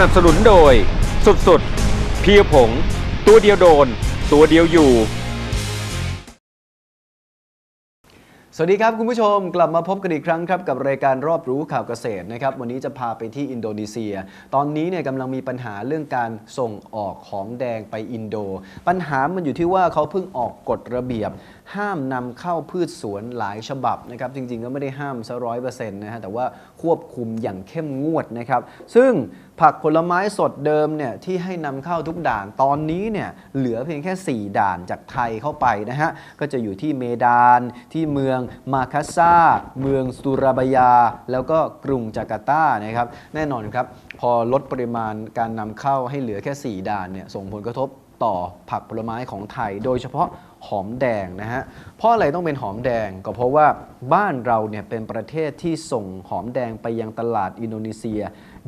นับสนุนโดย สุดๆ เพียผง ตัวเดียวโดน ตัวเดียวอยู่ สวัสดีครับ คุณผู้ชมกลับมาพบกันอีกครั้งครับกับรายการรอบรู้ข่าวเกษตรนะครับวันนี้จะพาไปที่อินโดนีเซีย ตอนนี้เนี่ยกำลังมีปัญหาเรื่องการส่งออกของแดงไปอินโด ปัญหามันอยู่ที่ว่าเขาเพิ่งออกกฎระเบียบ ห้ามนำเข้าพืชสวนหลายฉบับนะครับจริงๆก็ไม่ได้ห้ามซะร้อยเปอร์เซ็นต์นะฮะแต่ว่าควบคุมอย่างเข้มงวดนะครับซึ่งผักผลไม้สดเดิมเนี่ยที่ให้นำเข้าทุกด่านตอนนี้เนี่ยเหลือเพียงแค่ 4 ด่านจากไทยเข้าไปนะฮะก็จะอยู่ที่เมดานที่เมืองมาคาซาเมืองสุราบายา แล้วก็กรุงจาการ์ตานะครับแน่นอนครับพอลดปริมาณการนำเข้าให้เหลือแค่ 4 ด่านเนี่ยส่งผลกระทบต่อผักผลไม้ของไทย โดยเฉพาะ หอมแดงนะฮะ เพราะอะไรต้องเป็นหอมแดงก็เพราะว่าบ้านเราเนี่ยเป็นประเทศที่ส่งหอมแดงไปยังตลาดอินโดนีเซีย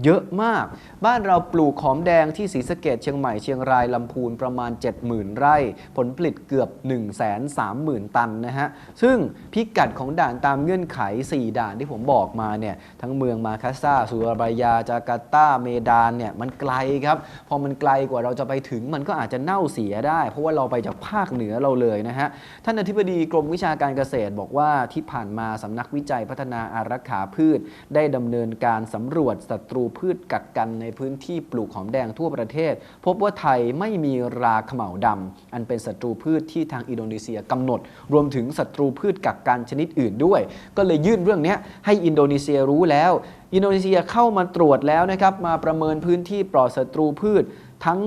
เยอะมาก บ้านเราปลูกหอมแดงที่ศรีสะเกดเชียงใหม่เชียงรายลำพูนประมาณ 70,000 ไร่ ผลผลิตเกือบ 1 3 0 0 0 0 ตันนะฮะ ซึ่งพิกัดของด่านตามเงื่อนไข 4 ด่านที่ผมบอกมาเนี่ยทั้งเมืองมาคัสซาสุราบายาจาการ์ตาเมดานเนี่ยมันไกลครับพอมันไกลกว่าเราจะไปถึงมันก็อาจจะเน่าเสียได้ เพราะว่าเราไปจากภาคเหนือเราเลยนะฮะ ท่านอธิบดีกรมวิชาการเกษตรบอกว่าที่ผ่านมาสำนักวิจัยพัฒนาอารักขาพืช ได้ดำเนินการสำรวจศัตรูพืชกัดกันในพื้นที่ปลูกหอมแดงทั่วประเทศ พบว่าไทยไม่มีราเขม่าดำอันเป็นศัตรูพืชที่ทางอินโดนีเซียกำหนด รวมถึงศัตรูพืชกักกันชนิดอื่นด้วย ก็เลยยื่นเรื่องนี้ให้อินโดนีเซียรู้แล้ว อินโดนีเซียเข้ามาตรวจแล้วนะครับมาประเมินพื้นที่ปลอดศัตรูพืชทั้ง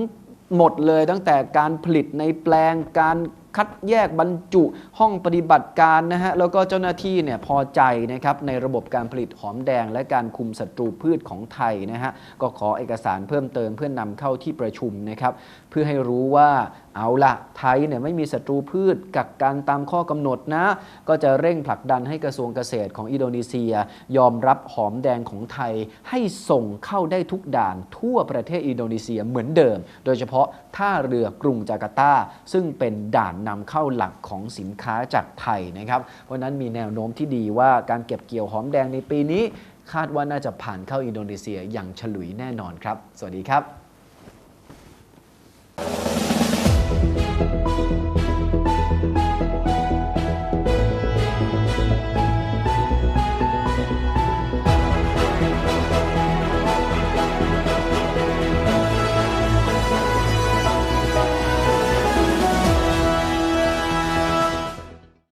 หมดเลยตั้งแต่การผลิตในแปลงการ คัดแยกบรรจุห้องปฏิบัติการนะฮะแล้วก็เจ้าหน้าที่เนี่ยพอใจนะครับในระบบการผลิตหอมแดง และการคุมศัตรูพืชของไทยนะฮะก็ขอเอกสารเพิ่มเติมเพื่อนนำเข้าที่ประชุมนะครับเพื่อให้รู้ว่าเอาละไทยเนี่ยไม่มีศัตรูพืชกักกันตามข้อกำหนดนะ ก็จะเร่งผลักดันให้กระทรวงเกษตรของอินโดนีเซีย ยอมรับหอมแดงของไทยให้ส่งเข้าได้ทุกด่านทั่วประเทศอินโดนีเซียเหมือนเดิม โดยเฉพาะ ท่าเรือกรุงจาการ์ตา ซึ่งเป็นด่านนำเข้าหลักของสินค้าจากไทยนะครับ เพราะนั้นมีแนวโน้มที่ดีว่าการเก็บเกี่ยวหอมแดงในปีนี้ คาดว่าน่าจะผ่านเข้าอินโดนีเซียอย่างฉลุยแน่นอนครับ สวัสดีครับ